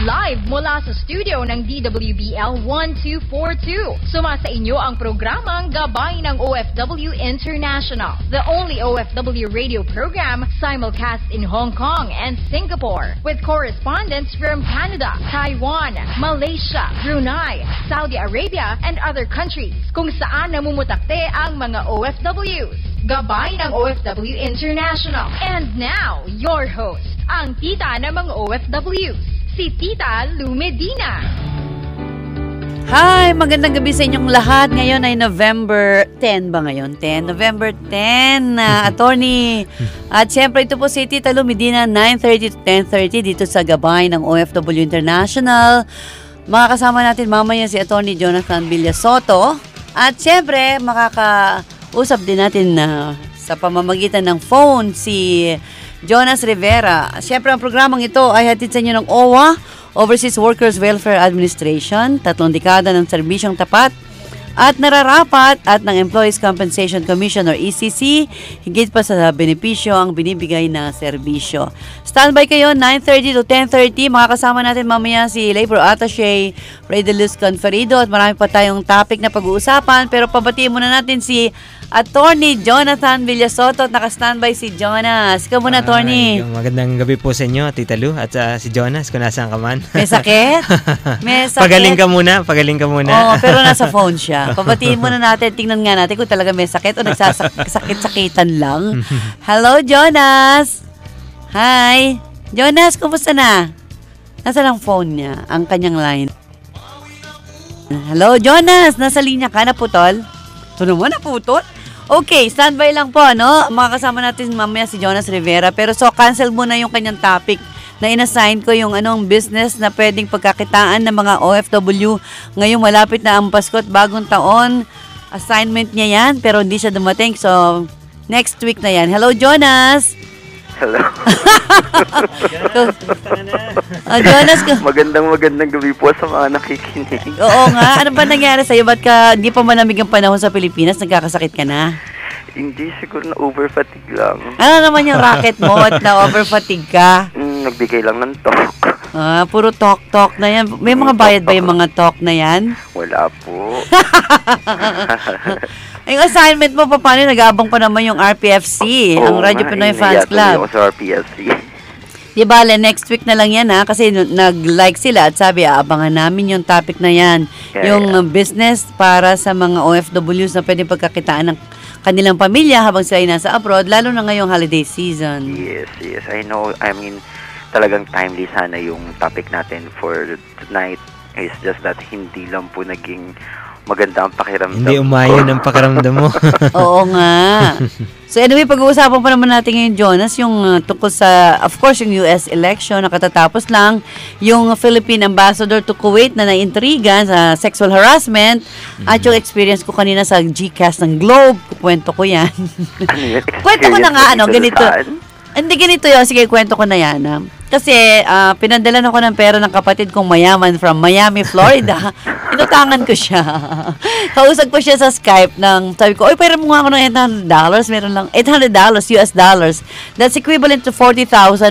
Live mula sa studio ng DWBL 1242. Suma sa inyo ang programang Gabay ng OFW International, the only OFW radio program simulcast in Hong Kong and Singapore with correspondents from Canada, Taiwan, Malaysia, Brunei, Saudi Arabia, and other countries kung saan namumutakte ang mga OFWs. Gabay ng OFW International. And now, your host, ang tita ng mga OFWs, si Tita Lu Medina. Hi! Magandang gabi sa inyong lahat. Ngayon ay November 10 ba ngayon? 10? November 10, uh, attorney. At syempre, ito po si Tita Lu Medina, 9.30 to 10.30 dito sa gabay ng OFW International. Makakasama natin mamaya si attorney Jonathan Villasoto. At syempre, makaka usap din natin na sa pamamagitan ng phone si Jonas Rivera. Siyempre, ang programang ito ay hatid sa inyo ng OWA, Overseas Workers Welfare Administration, tatlong dekada ng serbisyong tapat at nararapat at ng Employees Compensation Commission or ECC, higit pa sa benepisyo ang binibigay na serbisyo. Standby kayo, 9.30 to 10.30. Makakasama natin mamaya si Labor Attaché Fredelus Conferido at marami pa tayong topic na pag-uusapan. Pero pabatiin muna natin si Attorney Jonathan Villasoto at naka-standby si Jonas. Ikaw muna, Attorney. Magandang gabi po sa inyo, Tita Lu, at uh, si Jonas, kung nasaan ka man. May sakit? May sakit? Pagaling ka muna, pagaling ka muna. Oo, pero nasa phone siya. Pabatiin muna natin, tingnan nga natin kung talaga may sakit o nagsasakit-sakitan lang. Hello, Jonas! Hi! Jonas, kumusta na? Nasa lang phone niya, ang kanyang line. Hello, Jonas! Nasa linya ka, naputol? Ito naman, naputol? Okay, standby lang po, no? Makakasama natin mamaya si Jonas Rivera. Pero so, cancel muna yung kanyang topic na inassign ko yung anong business na pwedeng pagkakitaan ng mga OFW. Ngayon malapit na ang Pasko at bagong taon. Assignment niya yan, pero hindi siya dumating. So, next week na yan. Hello, Jonas! Hello. Ah, Jonas, ko- magandang magandang gabi po sa mga nakikinig. oo nga. Ano ba nangyari sa'yo? Ba't ka, hindi pa malamig ang panahon sa Pilipinas? Nagkakasakit ka na? Hindi siguro na over fatigue lang. Ano naman yung racket mo at na-overfatigue ka? Mm, nagbigay lang ng talk. Ah, puro talk-talk na yan. May mga bayad ba yung mga talk na yan? Wala po. Yung assignment mo, pa, paano nag-aabang pa naman yung RPFC, ang Oo Radyo Pinoy eh, Fans Club. ako sa RPSC. Di ba, le, next week na lang yan ha, kasi nag-like sila at sabi, aabangan namin yung topic na yan. Kaya- yung uh, business para sa mga OFWs na pwedeng pagkakitaan ng kanilang pamilya habang sila ay nasa abroad, lalo na ngayong holiday season. Yes, yes. I know, I mean, talagang timely sana yung topic natin for tonight. It's just that hindi lang po naging maganda ang pakiramdam. Hindi umayon ang pakiramdam mo. Oo nga. So anyway, pag-uusapan pa naman natin ngayon, Jonas, yung uh, tungkol sa, of course, yung US election na katatapos lang, yung Philippine ambassador to Kuwait na naintriga sa sexual harassment, at yung experience ko kanina sa GCast ng Globe, kwento ko yan. Ano yun? kwento ko na nga, ano, ganito. saan? Hindi ganito yun. Sige, kwento ko na yan. ah. Kasi, ah, pinadalan ako ng pera ng kapatid kong mayaman from Miami, Florida. Inutangan ko siya. Kausap ko siya sa Skype ng, sabi ko, oy, pera mo nga ako ng $800. Meron lang, $800 US dollars. That's equivalent to 40,170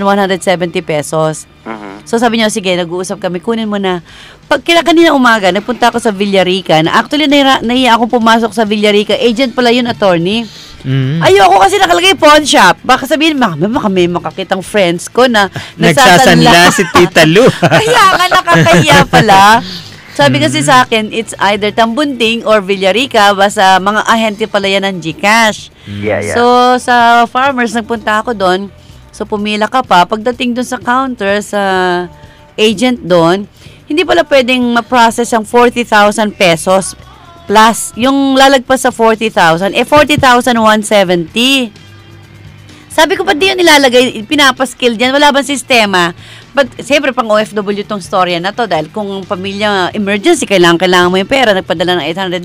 pesos. Mhm. So sabi niya, sige, nag-uusap kami, kunin mo na. Pag kila kanina umaga, nagpunta ako sa Villarica. Na actually, nahiya, nahiya ako pumasok sa Villarica. Agent pala yun, attorney. mm. Ayoko kasi nakalagay pawn shop. Baka sabihin, baka, baka may makakitang friends ko na Nagsasanla si Tita Lu. Kaya nga nakakahiya pala. Sabi kasi sa akin, it's either Tambunting or Villarica, basta mga ahente pala yan ng Gcash. Yeah, yeah. So, sa farmers, nagpunta ako doon. So, pumila ka pa. Pagdating doon sa counter, sa agent doon, hindi pala pwedeng ma-process ang 40,000 pesos plus yung lalagpas sa 40,000, eh 40,170. Sabi ko, ba't di yun nilalagay, pinapaskill dyan? Wala bang sistema? But, siyempre, pang OFW tong storya na to dahil kung pamilya emergency, kailangan, kailangan mo yung pera, nagpadala ng $800,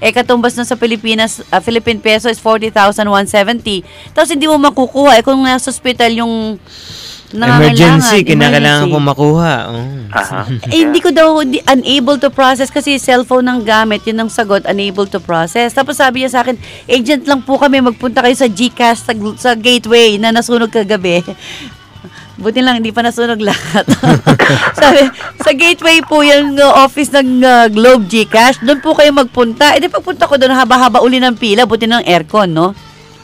eh katumbas na sa Pilipinas, ah, Philippine peso is 40,170. Tapos hindi mo makukuha. Eh kung nasa hospital yung Emergency, kinakailangan kong makuha. Oh. Eh, hindi ko daw di, unable to process kasi cellphone ang gamit, yun ang sagot, unable to process. Tapos sabi niya sa akin, agent lang po kami, magpunta kayo sa GCash sa, sa gateway na nasunog kagabi. Buti lang, hindi pa nasunog lahat. Sabi, sa gateway po yung uh, office ng uh, Globe Gcash. Doon po kayo magpunta. E di pagpunta ko doon, haba-haba uli ng pila. Buti ng aircon, no?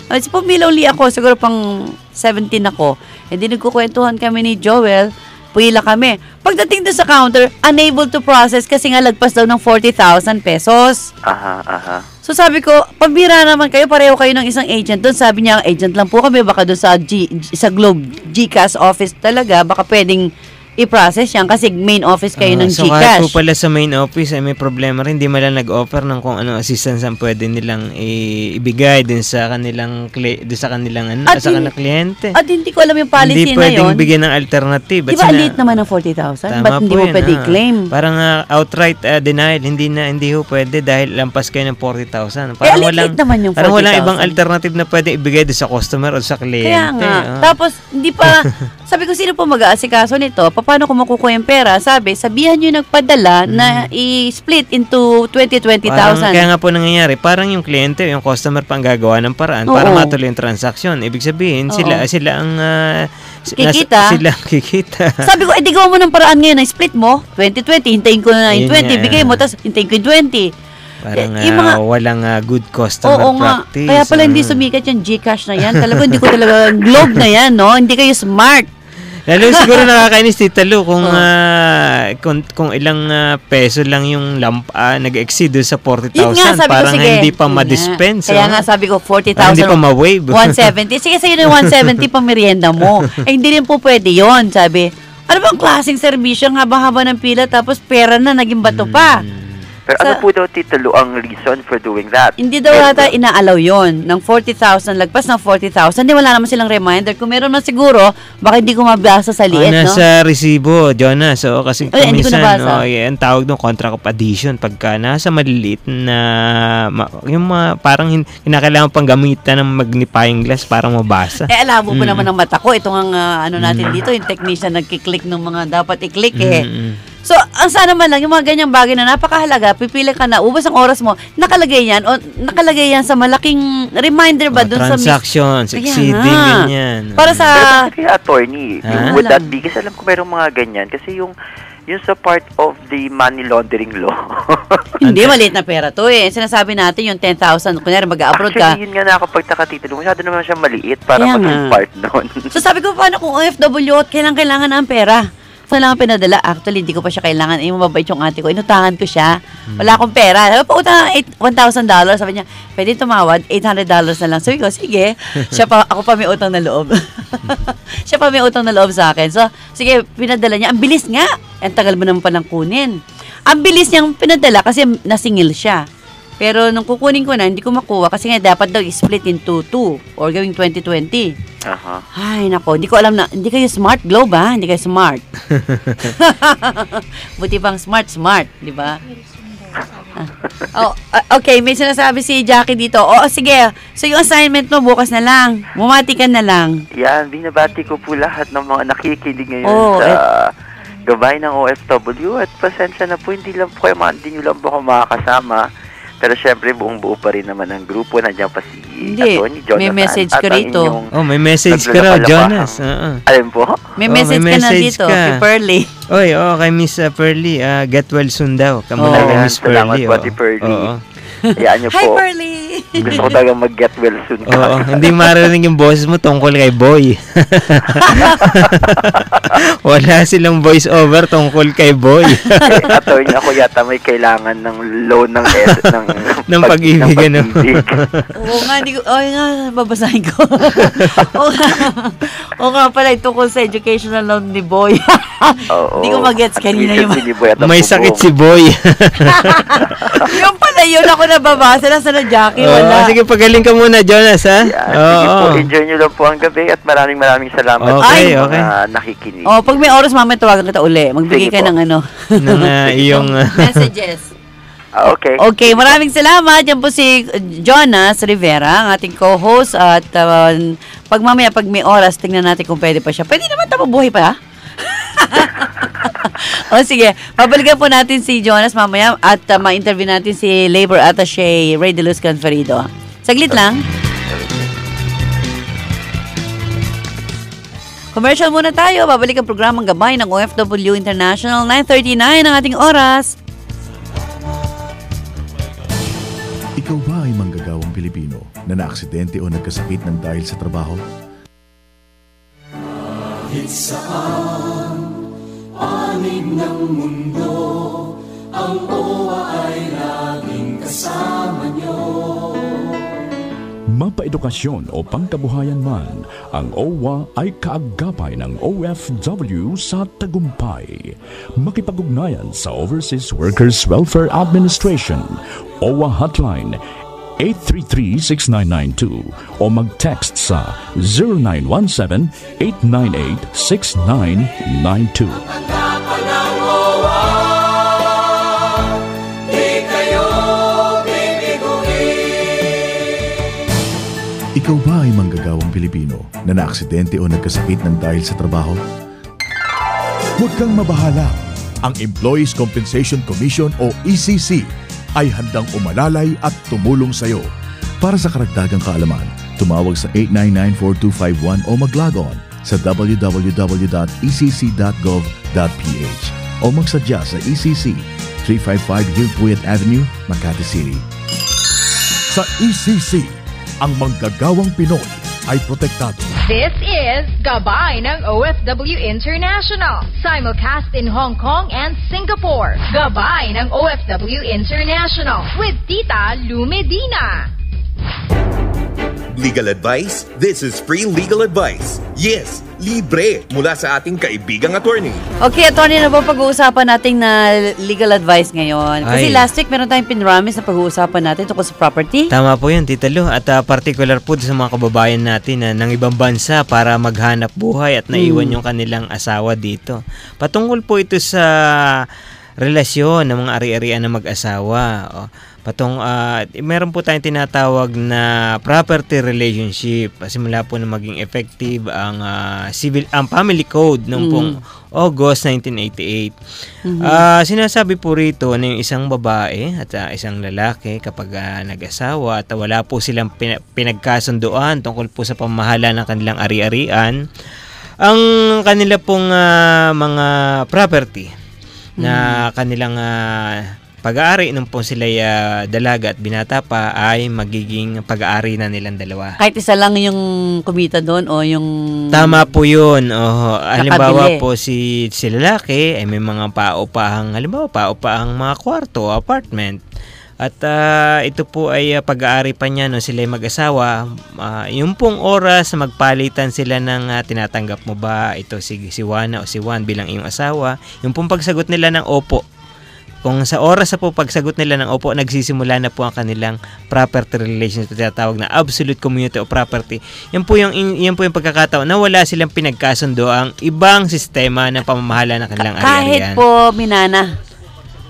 At pumila uli ako, siguro pang 17 ako. E di nagkukwentuhan kami ni Joel. Pila kami. Pagdating doon sa counter, unable to process kasi nga lagpas daw ng 40,000 pesos. Aha, aha. So sabi ko, pambira naman kayo, pareho kayo ng isang agent doon. Sabi niya, agent lang po kami, baka doon sa, G, sa Globe GCash office talaga, baka pwedeng i-process yan kasi main office kayo Ah, ng so GCash. pala sa main office ay may problema rin, hindi man nag-offer ng kung ano assistance ang pwede nilang i- ibigay din sa kanilang kli- din sa kanilang ano, At sa kanilang kliyente. At hindi ko alam yung policy hindi na pwedeng yun. bigyan ng alternative. Di ba sina- late naman ng 40,000? Tama Ba't hindi mo yun, pwede ah. claim? Parang ah, outright ah, denial, hindi na hindi ho pwede dahil lampas kayo ng 40,000. Eh, Parang late walang naman yung 40,000. Parang walang ibang alternative na pwede ibigay doon sa customer o sa kliyente. Kaya nga. ah. Tapos, hindi pa, sabi ko, sino po mag-aasikaso nito? Paano ko makukuha yung pera? Sabi, sabihan nyo nagpadala na i-split into 20, 20,000. Parang, kaya nga po nangyayari, parang yung kliyente, yung customer pang gagawa ng paraan para Oo. matuloy yung transaksyon. Ibig sabihin, Oo. sila sila ang ah, s- Kikita. sila ang kikita. Sabi ko, eh, di gawa mo ng paraan ngayon na split mo. 2020, hintayin ko na yung Yun 20. nga. Bigay mo, tapos hintayin ko yung 20. Parang Eh, yung ah, mga- walang ah, good customer Oo nga. practice. Kaya pala hindi ah. sumikat yung Gcash na yan. Talaga hindi ko talaga, globe na yan, no? Hindi kayo smart. Lalo siguro nakakainis Tita Lu kung, Oo. ah, kung, kung ilang ah, peso lang yung lamp ah, nag-exceed sa 40,000 Yun nga, sabi ko, parang sige. hindi pa ma-dispense. Kaya oh. nga sabi ko, Parang hindi pa 40,000. ma-wave. 170. Sige, sa'yo na yung 170 pang merienda mo. eh, hindi rin po pwede yon sabi. Ano bang klaseng serbisyo ang haba-haba ng pila tapos pera na, naging bato pa? Hmm. Pero Sa- ano po daw, Tita Lu, ang reason for doing that? Hindi daw yata inaalaw yon ng 40,000, lagpas ng 40,000. Hindi, wala naman silang reminder. Kung meron man siguro, baka hindi ko mabasa sa Oh, liit, no? nasa resibo, Jonas. So, kasi Ay, hindi ko nabasa. oh, yan, tawag ng contract of addition pagka nasa maliliit na, ma, yung mga, parang hin, kinakailangan pang gamitan ng magnifying glass para mabasa. Eh, alabo po Mm. naman ng mata ko. Ito ang ah, ano natin dito, yung technician nagkiklik ng mga dapat i-click eh. Mm-mm. So, ang sana man lang, yung mga ganyang bagay na napakahalaga, pipili ka na, ubos ang oras mo, nakalagay yan, o nakalagay yan sa malaking reminder ba Oh, dun sa... transactions, exceeding, nga. ganyan. Para sa... Pero kaya attorney? Ha? Would that Alam. be? Kasi alam ko merong mga ganyan. Kasi yung yung sa part of the money laundering law. Hindi, maliit na pera to eh. Sinasabi natin yung 10,000, kunyari mag-abroad ka. Actually, yun nga nakakapagtaka tito. Masyado naman siya maliit para maging part nun. So sabi ko, paano kung OFW at kailangan kailangan ng pera? Kailangan pinadala. Actually, hindi ko pa siya kailangan. Eh, mababait yung ate ko. Inutangan ko siya. Wala akong pera. Sabi, pautang ng eight- $1,000. Sabi niya, pwede tumawad, $800 na lang. Sabi ko, sige. siya pa, ako pa may utang na loob. siya pa may utang na loob sa akin. So, sige, pinadala niya. Ang bilis nga. Ang tagal mo naman palang kunin. Ang bilis niyang pinadala kasi nasingil siya. Pero nung kukunin ko na, hindi ko makuha kasi nga dapat daw i-split into two or gawing 2020. Aha. Ay, nako, hindi ko alam na, hindi kayo smart globe ha, hindi kayo smart. Buti pang smart, smart, di ba? Ah. Oh, ah, okay, may sinasabi si Jackie dito. Oo, sige. So, yung assignment mo, bukas na lang. Bumati ka na lang. Yan, binabati ko po lahat ng mga nakikinig ngayon Oo, sa eh. gabay ng OFW at pasensya na po, hindi lang po kayo, ma- hindi nyo lang po ako makakasama. Pero syempre, buong buo pa rin naman ang grupo. Nandiyan pa si Hindi, Atty. Jonathan. may message at ka ang rito. Oh, may message ka raw, Jonas. Oo. Alam po? May Oh, may message ka na message dito, ka. kay Pearly. Oy, oh, kay Miss uh, Pearly, ah, get well soon daw. Kamu Oh. na kay Miss salamat Pearly. po, oo. Ate Pearly. Oo. Hayaan nyo Hi, po. Pearly! Gusto ko talagang mag-get well soon. Oo, hindi marinig yung boses mo tungkol kay Boy. Wala silang voice over tungkol kay Boy. eh, attorney ako yata may kailangan ng loan ng S, ng, Ng pag-ibig, ano? pag-ibig. Oo nga, hindi ko, oh nga, babasahin ko. Oo nga, oo nga pala, tungkol sa educational loan ni Boy. Hindi ko mag-gets kanina yung... May sakit si Boy. yung pala yun, ako nababasa na sa na Jackie, Oo, wala. sige, pagaling ka muna, Jonas, ha? Yan, sige po, enjoy nyo lang po ang gabi at maraming maraming salamat Okay, sa okay. mga nakikinig. Oh, pag may oras, mamaya tawagan kita uli. Magbigay Sige ka po. ng ano. Ng ah, iyong... ah, Messages. Ah, okay. Okay, maraming salamat. Yan po si Jonas Rivera, ang ating co-host. At uh, pag mamaya, pag may oras, tingnan natin kung pwede pa siya. Pwede naman tapo buhay pa, ha? o sige, babalikan po natin si Jonas mamaya at uh, ma-interview natin si Labor Attaché Ray De Luz Conferido. Saglit lang. Commercial muna tayo. Babalik ang programang gabay ng OFW International. 9.39 ang ating oras. Ikaw ba ay manggagawang Pilipino na naaksidente o nagkasakit ng dahil sa trabaho? Mapaedukasyon o pangkabuhayan man, ang OWA ay kaagapay ng OFW sa tagumpay. Makipag-ugnayan sa Overseas Workers Welfare Administration, OWA Hotline 833-6992 o mag-text sa 0917-898-6992. Ikaw ba ay manggagawang Pilipino na naaksidente o nagkasakit ng dahil sa trabaho? Huwag kang mabahala. Ang Employees Compensation Commission o ECC ay handang umalalay at tumulong sa iyo. Para sa karagdagang kaalaman, tumawag sa 899-4251 o on sa www.ecc.gov.ph o magsadya sa ECC 355 Hillpuyat Avenue, Makati City. Sa ECC, ang manggagawang Pinoy ay protektado. This is Gabay ng OFW International. Simulcast in Hong Kong and Singapore. Gabay ng OFW International with Tita Lu Medina. Legal advice? This is free legal advice. Yes, libre mula sa ating kaibigang attorney. Okay, attorney, na ba pag-uusapan natin na legal advice ngayon? Kasi Ay. last week, meron tayong pinramis na pag-uusapan natin tungkol sa property. Tama po yun, Tita Lu. At ah, particular po sa mga kababayan natin na ng ibang bansa para maghanap buhay at naiwan yung kanilang asawa dito. Patungkol po ito sa relasyon ng mga ari-arian na mag-asawa. O, patong, ah, meron po tayong tinatawag na property relationship. Simula po na maging effective ang ah, civil ang family code noong pong August 1988. Ah, sinasabi po rito na yung isang babae at ah, isang lalaki kapag ah, nag-asawa at wala po silang pina- pinagkasunduan tungkol po sa pamahala ng kanilang ari-arian, ang kanila pong ah, mga property na kanilang ah, pag-aari nung po sila dalaga at binata pa ay magiging pag-aari na nilang dalawa. Kahit isa lang yung kumita doon o yung... Tama po yun. Oh, halimbawa po si, si lalaki ay may mga paupahang, halimbawa paupahang mga kwarto, apartment. At ah, ito po ay ah, pag-aari pa niya no sila mag-asawa. Ah, yung pong oras na magpalitan sila ng ah, tinatanggap mo ba ito si si Juana o si Juan bilang iyong asawa. Yung pong pagsagot nila ng opo. Kung sa oras sa po pagsagot nila ng opo, nagsisimula na po ang kanilang property relationship tinatawag na absolute community of property. Yan po yung yan po yung pagkakataon na wala silang pinagkasundo ang ibang sistema ng pamamahala ng kanilang kahit ari-arian. po minana.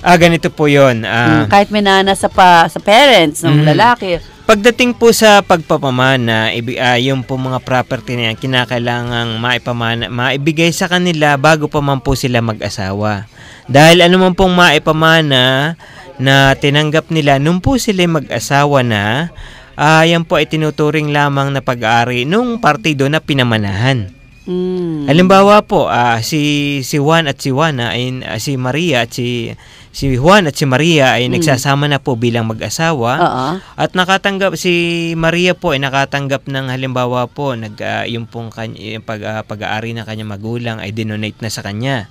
Ah, ganito po 'yon. Ah, Mm, kahit minana sa pa, sa parents ng Mhm. lalaki. Pagdating po sa pagpapamana, ibi, ah, yung po mga property na yan, kinakailangang maipamana, maibigay sa kanila bago pa man po sila mag-asawa. Dahil ano man pong maipamana na tinanggap nila nung po sila mag-asawa na, ah, yan po ay tinuturing lamang na pag-aari nung partido na pinamanahan. Mm. Halimbawa po, ah, si si Juan at si Juana ay ah, si Maria at si si Juan at si Maria ay nagsasama na po bilang mag-asawa. Oo. At nakatanggap si Maria po ay nakatanggap ng halimbawa po nag ah, yung pong kanya, yung pag ah, pag-aari ng kanyang magulang ay dinonate na sa kanya.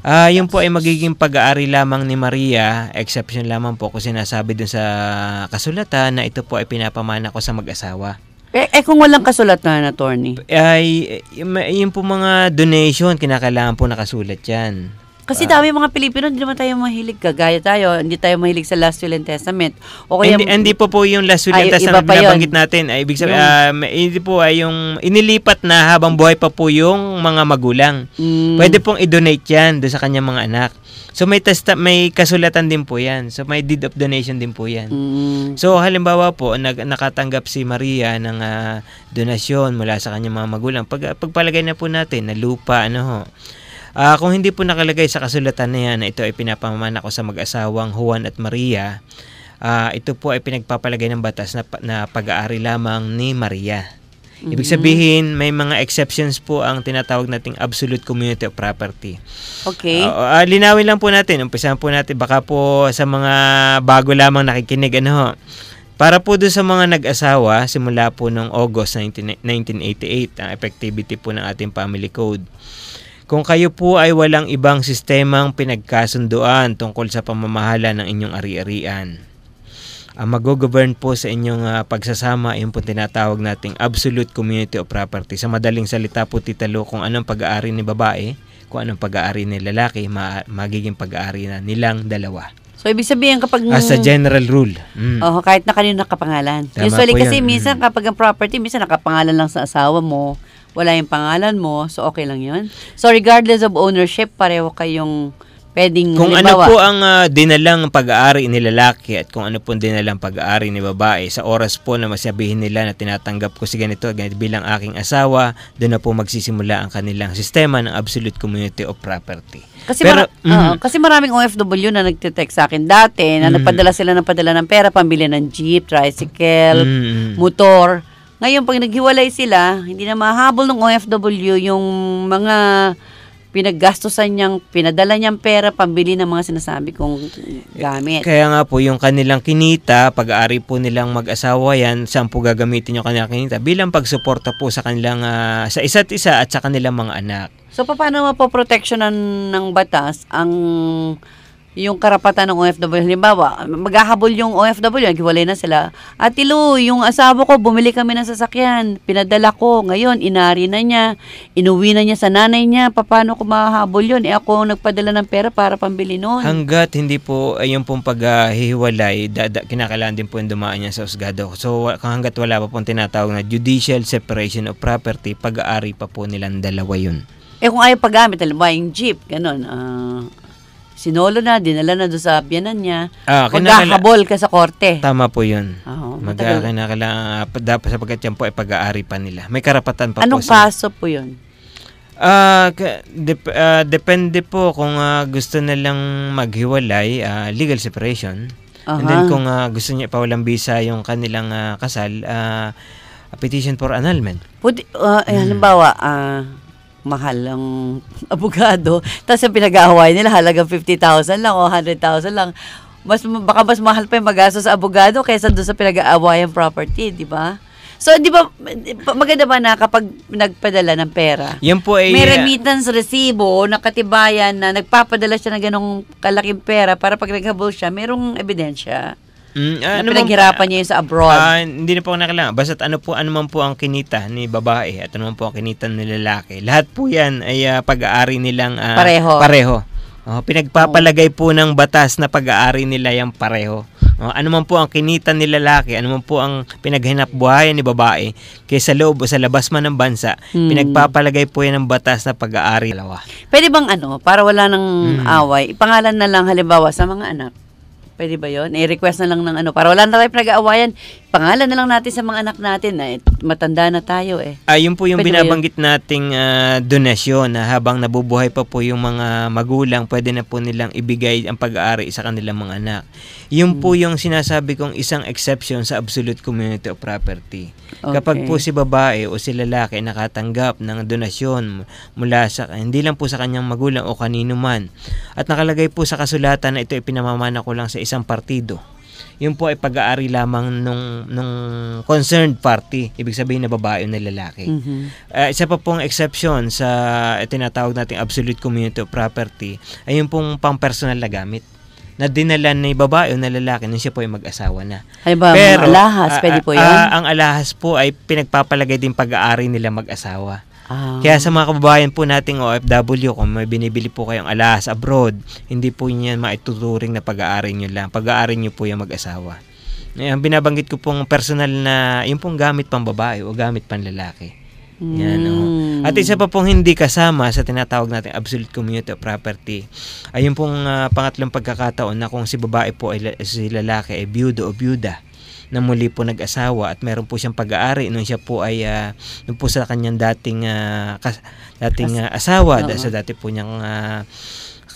Ah, yun po ay magiging pag-aari lamang ni Maria, exception lamang po kung sinasabi dun sa kasulatan na ito po ay pinapamana ko sa mag-asawa. Eh, eh, kung walang kasulatan, attorney. Ay yung, yung po mga donation kinakailangan po nakasulat 'yan. Kasi Ah. dami mga Pilipino, hindi naman tayo mahilig. Kagaya tayo, hindi tayo mahilig sa Last Will and Testament. O kaya, hindi, hindi po po yung last will and testament yun. binabanggit natin. Ay, ibig sabihin, ah, hindi po ay yung inilipat na habang buhay pa po yung mga magulang. Mm. Pwede pong i-donate yan doon sa kanyang mga anak. So may testa, may kasulatan din po yan. So may deed of donation din po yan. Mm. So halimbawa po, nag, nakatanggap si Maria ng ah, donasyon mula sa kanyang mga magulang. Pag, pagpalagay na po natin na lupa, ano ho. Ah, kung hindi po nakalagay sa kasulatan na yan na ito ay pinapamana ko sa mag-asawang Juan at Maria, ah, ito po ay pinagpapalagay ng batas na, na pag-aari lamang ni Maria. Ibig sabihin, may mga exceptions po ang tinatawag nating absolute community of property. Okay. Uh, uh, linawin lang po natin, umpisahan po natin, baka po sa mga bago lamang nakikinig, ano ho, para po doon sa mga nag-asawa, simula po noong August 19, 1988, ang effectivity po ng ating family code. Kung kayo po ay walang ibang sistemang pinagkasunduan tungkol sa pamamahala ng inyong ari-arian, ang mag-govern po sa inyong uh, pagsasama yung po tinatawag nating absolute community of property. Sa madaling salita po titalo kung anong pag-aari ni babae, kung anong pag-aari ni lalaki, ma- magiging pag-aari na nilang dalawa. So, ibig sabihin kapag... As a general rule. Mm. Oh, kahit na kanino nakapangalan. Tama Usually kasi yun. minsan Mm. kapag ang property, minsan nakapangalan lang sa asawa mo, wala yung pangalan mo, so okay lang yun. So regardless of ownership, pareho kayong pwedeng Kung ano halimbawa, po ang ah, dinalang pag-aari ni lalaki at kung ano po ang dinalang pag-aari ni babae, sa oras po na masabihin nila na tinatanggap ko si ganito, ganito bilang aking asawa, doon na po magsisimula ang kanilang sistema ng absolute community of property. Kasi, Pero, mara- mhm. oo, kasi maraming OFW na nagte-text sa akin dati na Mhm. nagpadala sila ng padala ng pera, pambili ng jeep, tricycle, Mm. motor. Ngayon, pag naghiwalay sila, hindi na mahabol ng OFW yung mga pinaggastosan niyang, pinadala niyang pera, pambili ng mga sinasabi kong gamit. Kaya nga po, yung kanilang kinita, pag-aari po nilang mag-asawa yan, saan po gagamitin yung kanilang kinita? Bilang pagsuporta po sa kanilang, ah, sa isa't isa at sa kanilang mga anak. So, paano mapoproteksyonan ng batas ang yung karapatan ng OFW? Halimbawa, maghahabol yung OFW, naghiwalay na sila. At Lu, yung asawa ko, bumili kami ng sasakyan. Pinadala ko. Ngayon, inari na niya. Inuwi na niya sa nanay niya. Paano ko mahahabol yun? Eh, ako nagpadala ng pera para pambili noon. Hanggat hindi po ayun pong paghihiwalay, dada, kinakailangan din po yung dumaan niya sa usgado. So hanggat wala pa pong tinatawag na judicial separation of property, pag-aari pa po nilang dalawa yun. Eh, kung ayaw paggamit, halimbawa yung jeep, ganun. ah, sinolo na, dinala na doon sa biyanan niya. Ah, Maghahabol ka sa korte. Tama po yun. Oo, Mag matagal. kinakailangan, dapat sapagkat yan po ay pag-aari pa nila. May karapatan pa Anong po sila. kaso po yun? Ah, ka- dep- ah, depende po kung ah, gusto nilang maghiwalay, ah, legal separation. And then kung ah, gusto niya pawalang bisa yung kanilang ah, kasal, ah, a petition for annulment. Pwede, uh, Hmm. eh, halimbawa, ah, mahal ang abogado, tapos yung pinag-aaway nila halagang 50,000 lang o 100,000 lang. Mas, baka mas mahal pa yung magastos sa abogado kaysa doon sa pinag-aawayang property, di ba? So, di ba, maganda ba na kapag nagpadala ng pera, Yan po ay... may ah, remittance resibo na katibayan na nagpapadala siya ng ganong kalaking pera para pag naghabol siya, merong ebidensya mm, na ano pinaghirapan niya yun sa abroad. Ah, hindi na po nakailangan. Basta ano po, ano man po ang kinita ni babae at ano man po ang kinita ni lalaki. Lahat po yan ay ah, pag-aari nilang ah, Pareho. pareho. Oh, pinagpapalagay po ng batas na pag-aari nila yung pareho. Oh, ano man po ang kinita ni lalaki, ano man po ang pinaghinap buhayan ni babae, kaysa loob o sa labas man ng bansa, Hmm. pinagpapalagay po yan ng batas na pag-aari dalawa. Pwede bang ano, para wala nang Mm. away, ipangalan na lang halimbawa sa mga anak? Pwede ba yon? I-request na lang ng ano, para wala na tayo pinag-aawayan, pangalan na lang natin sa mga anak natin na eh, matanda na tayo eh. Ah, yun po yung Pwede ba binabanggit nating ah, donasyon na habang nabubuhay pa po yung mga magulang, pwede na po nilang ibigay ang pag-aari sa kanilang mga anak. Yun po Hmm. yung sinasabi kong isang exception sa absolute community of property. Kapag Okay. po si babae o si lalaki nakatanggap ng donasyon mula sa hindi lang po sa kanyang magulang o kanino man at nakalagay po sa kasulatan na ito ay pinamamana ko lang sa isang partido yun po ay pag-aari lamang nung, nung concerned party, ibig sabihin na babae o na lalaki. Mhm. Ah, isa pa pong exception sa tinatawag nating absolute community of property ay yung pong pang-personal na gamit na dinala ni babae o na lalaki nung siya po ay mag-asawa na. Halimbawa, mga alahas, ah, pwede ah, po yun? ah, ang alahas po ay pinagpapalagay din pag-aari nila mag-asawa. Ah. Kaya sa mga kababayan po nating OFW, kung may binibili po kayong alahas abroad, hindi po niyan maituturing na pag-aari nyo lang. Pag-aari nyo po yung mag-asawa. Eh, Ang binabanggit ko pong personal na, yung pong gamit pang babae o gamit pang lalaki. Yan, oh. Mm. At isa pa pong hindi kasama sa tinatawag natin absolute community of property. Ayun pong ah, pangatlong pagkakataon na kung si babae po ay si lalaki ay byudo o byuda na muli po nag-asawa at meron po siyang pag-aari nung siya po ay ah, nung po sa kanyang dating ah, kas- dating ah, asawa Oo. sa dati po niyang ah,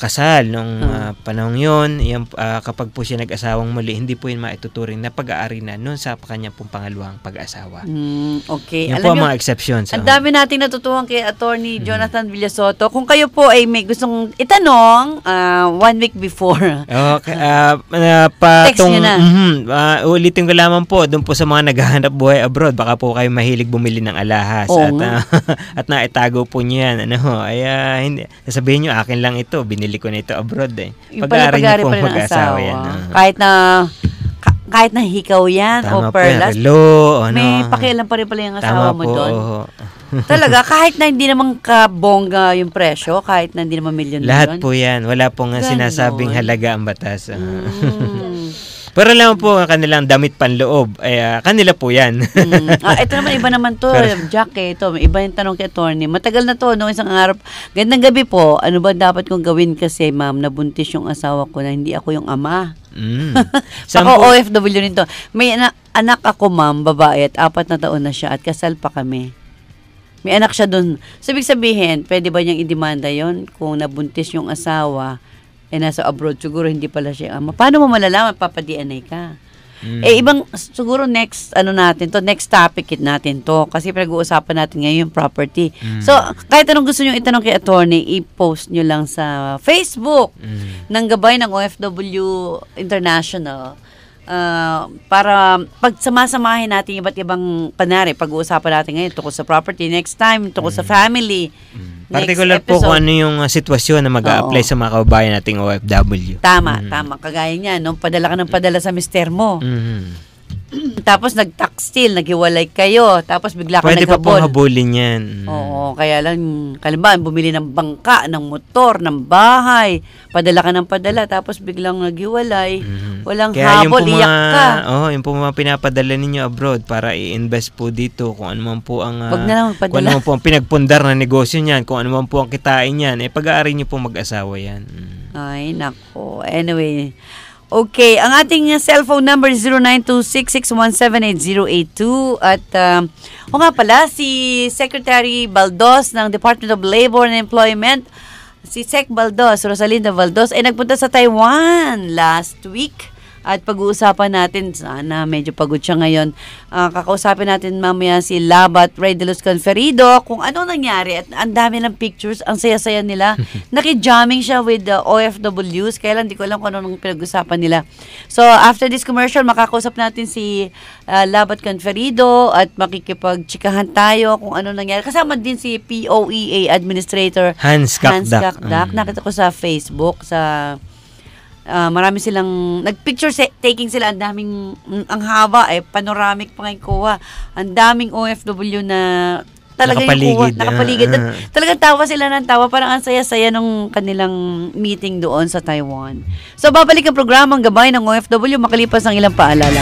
kasal nung ah, panahong yun, yan, ah, kapag po siya nag-asawang muli, hindi po yun maituturing na pag-aari na noon sa kanya pong pangalawang pag-asawa. Mm, okay. Yan Alam po ang mga exceptions. Ang dami nating natutuhan kay Attorney Jonathan Villasoto. Kung kayo po ay may gustong itanong ah, one week before. Okay, ah, ah, patong, Text niyo na. Mhm, ah, ulitin ko lamang po, doon po sa mga naghahanap buhay abroad, baka po kayo mahilig bumili ng alahas Oo at, nga. ah, at naitago po niyo yan. Ano, ay, ah, hindi, sasabihin niyo, akin lang ito, binili ko na ito abroad eh. Yung Pag-aari niyo pag-ari po pa rin ng mag-asawa asawa. yan. ah. Kahit na ka- kahit na hikaw yan o Tama po yan, perlas, relo, ano. may pakialam pa rin pala yung Tama asawa mo po, doon. oo. Talaga, kahit na hindi naman kabongga yung presyo, kahit na hindi naman milyon Lahat po yan. Wala pong Ganon. sinasabing halaga ang batas. ah. Mm. Pero lang po ang kanilang damit panloob. Ay, ah, kanila po yan. Mm. Ah, ito naman, iba naman to. Pero- Jack, eh, ito. Iba yung tanong kay attorney. Matagal na to, no? Isang araw. Gandang gabi po. Ano ba dapat kong gawin kasi, ma'am, nabuntis yung asawa ko na hindi ako yung ama. mm. Saan Ako po- OFW nito. May ana- anak ako, ma'am, babae, at apat na taon na siya at kasal pa kami. May anak siya doon. So, ibig sabihin, pwede ba niyang idemanda yon kung nabuntis yung asawa, eh nasa abroad, siguro hindi pala siya ama. Paano mo malalaman? Papa-DNA ka. Mm. Eh, ibang, siguro next, ano natin to, next topic it natin to. Kasi pinag-uusapan natin ngayon yung property. Mm. So, kahit anong gusto nyo itanong kay attorney, i-post nyo lang sa Facebook Mm. ng gabay ng OFW International ah, para pag samasamahin natin iba't ibang panari, pag-uusapan natin ngayon tungkol sa property, next time tungkol sa family. Mm. Particular po episode. kung ano yung uh, sitwasyon na mag-a-apply Oo. sa mga kababayan nating OFW. Tama, tama. Kagaya niya, no? padala ka ng padala sa mister mo. Mhm. Tapos nag-taxtil, naghiwalay kayo. Tapos bigla ka Pwede pa pong naghabol. habulin yan. Mm. Oo, kaya lang, kalimbahan, bumili ng bangka, ng motor, ng bahay, padala ka ng padala, tapos biglang naghiwalay, Mhm. walang Kaya yung habol, mga, iyak ka. Oh, yung po mga pinapadala ninyo abroad para i-invest po dito kung ano man po ang ah, Wag na lang magpadala. kung ano man po ang pinagpundar na negosyo niyan, kung ano man po ang kitain niyan, eh pag-aari niyo po mag-asawa yan. Mm. Ay, nako. Anyway, Okay, ang ating uh, cellphone number is 0926617882 at um, o nga pala si Secretary Baldos ng Department of Labor and Employment si Sec. Baldos, Rosalinda Baldos ay nagpunta sa Taiwan last week at pag-uusapan natin, sana medyo pagod siya ngayon, Ah, kakausapin natin mamaya si Labat Ray de Luz Conferido kung ano nangyari at ang dami ng pictures, ang saya-saya nila. Naki-jamming siya with the OFWs, kaya lang di ko alam kung ano nung pinag-usapan nila. So, after this commercial, makakausap natin si ah, Labat Conferido at makikipag-chikahan tayo kung ano nangyari. Kasama din si POEA Administrator Hans Hans Kakdak. Kakdak. Mm. Nakita ko sa Facebook, sa ah, marami silang nag-picture se- taking sila. Ang daming ang haba eh. Panoramic pa nga yung kuha. Ang daming OFW na talaga yung kuha Nakapaligid, nakapaligid. At ah. talagang tawa sila ng tawa. Parang ang saya-saya nung kanilang meeting doon sa Taiwan. So babalik ang programang gabay ng OFW makalipas ang ilang paalala